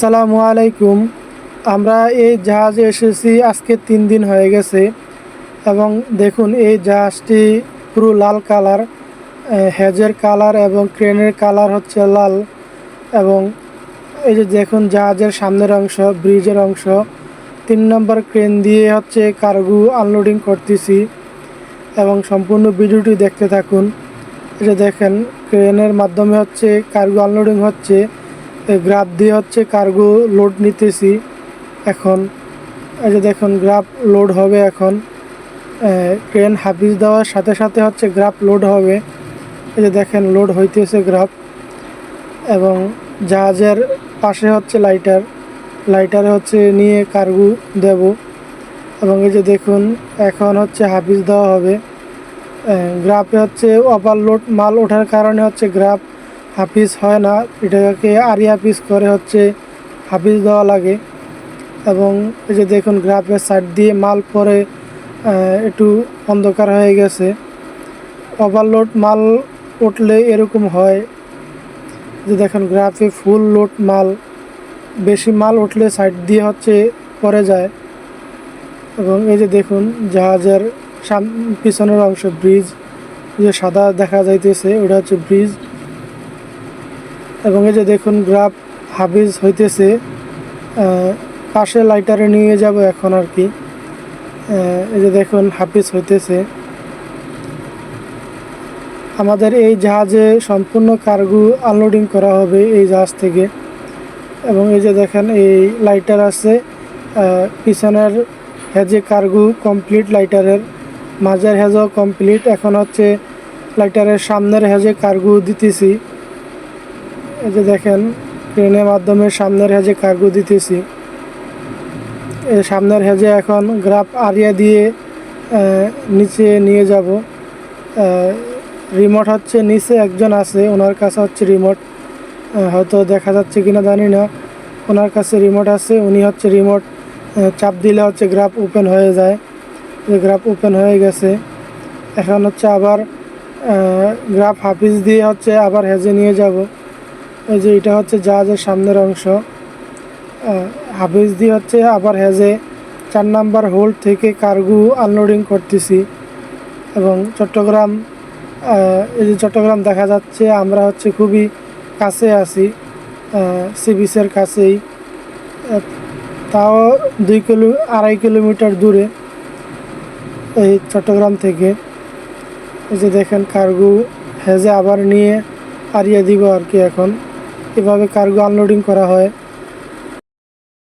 আসসালামু আলাইকুম। আমরা এই জাহাজে এসেছি, আজকে তিন দিন হয়ে গেছে। এবং দেখুন, এই জাহাজটি পুরো লাল কালার হেজের কালার এবং ক্রেনের কালার হচ্ছে লাল। এবং এই যে দেখুন, জাহাজের সামনের অংশ, ব্রিজের অংশ। তিন নম্বর ক্রেন দিয়ে হচ্ছে কার্গো আনলোডিং করতেছি। এবং সম্পূর্ণ ভিডিওটি দেখতে থাকুন। এই যে দেখেন, ক্রেনের মাধ্যমে হচ্ছে কার্গো আনলোডিং হচ্ছে। গ্রাফ দিয়ে হচ্ছে কার্গো লোড নিতেছি। এখন এই যে দেখুন গ্রাফ লোড হবে এখন। ট্রেন হাফিজ দেওয়ার সাথে সাথে হচ্ছে গ্রাফ লোড হবে। এই যে দেখেন লোড হইতেছে গ্রাফ এবং জাহাজের পাশে হচ্ছে লাইটার লাইটারে হচ্ছে নিয়ে কার্গো দেব। এবং এই যে দেখুন, এখন হচ্ছে হাফিজ দেওয়া হবে। গ্রাফে হচ্ছে ওভারলোড মাল ওঠার কারণে হচ্ছে গ্রাফ হাফিজ হয় না, এটাকে আরি হাফিজ করে হচ্ছে হাফিজ দেওয়া লাগে। এবং এই যে দেখুন গ্রাফের সাইড দিয়ে মাল পরে একটু অন্ধকার হয়ে গেছে। ওভারলোড মাল উঠলে এরকম হয়। যে দেখুন গ্রাফে ফুল লোড মাল, বেশি মাল উঠলে সাইড দিয়ে হচ্ছে পরে যায়। এবং এই যে দেখুন জাহাজের সাম, পিছনের অংশ ব্রিজ যে সাদা দেখা যাইতেছে, ওটা হচ্ছে ব্রিজ। এবং এই যে দেখুন গ্রাফ হাফিজ হইতেছে পাশে লাইটারে নিয়ে যাব এখন আর কি। এই যে দেখুন হাফিজ হইতেছে। আমাদের এই জাহাজে সম্পূর্ণ কার্গো আনলোডিং করা হবে এই জাহাজ থেকে। এবং এই যে দেখেন এই লাইটার আছে পিছনের হেজে কার্গো কমপ্লিট লাইটারের মাঝের হেজও কমপ্লিট এখন হচ্ছে লাইটারের সামনের হেজে কার্গো দিতেছি। এই যে দেখেন ট্রেনের মাধ্যমে সামনের হেজে কার্গো দিতেছি। এই সামনের হেজে এখন গ্রাফ আরিয়া দিয়ে নিচে নিয়ে যাব। রিমোট হচ্ছে, নিচে একজন আছে, ওনার কাছে হচ্ছে রিমোট হয়তো দেখা যাচ্ছে কিনা জানি না। ওনার কাছে রিমোট আছে, উনি হচ্ছে রিমোট চাপ দিলে হচ্ছে গ্রাফ ওপেন হয়ে যায়। গ্রাফ ওপেন হয়ে গেছে। এখন হচ্ছে আবার গ্রাফ হাফিজ দিয়ে হচ্ছে আবার হেজে নিয়ে যাব। এই যে এটা হচ্ছে জাহাজের সামনের অংশ। হাফিজ দিয়ে হচ্ছে আবার হেজে চার নাম্বার হোল্ড থেকে কার্গো আনলোডিং করতেছি। এবং চট্টগ্রাম এই যে চট্টগ্রাম দেখা যাচ্ছে, আমরা হচ্ছে খুবই কাছে আছি সি বিচের কাছেই। তাও দুই কিলো, আড়াই কিলোমিটার দূরে এই চট্টগ্রাম থেকে। এই যে দেখেন কার্গো হেজে আবার নিয়ে আরিয়ে দিব আর কি এখন। এভাবে কার্গো আনলোডিং করা হয়।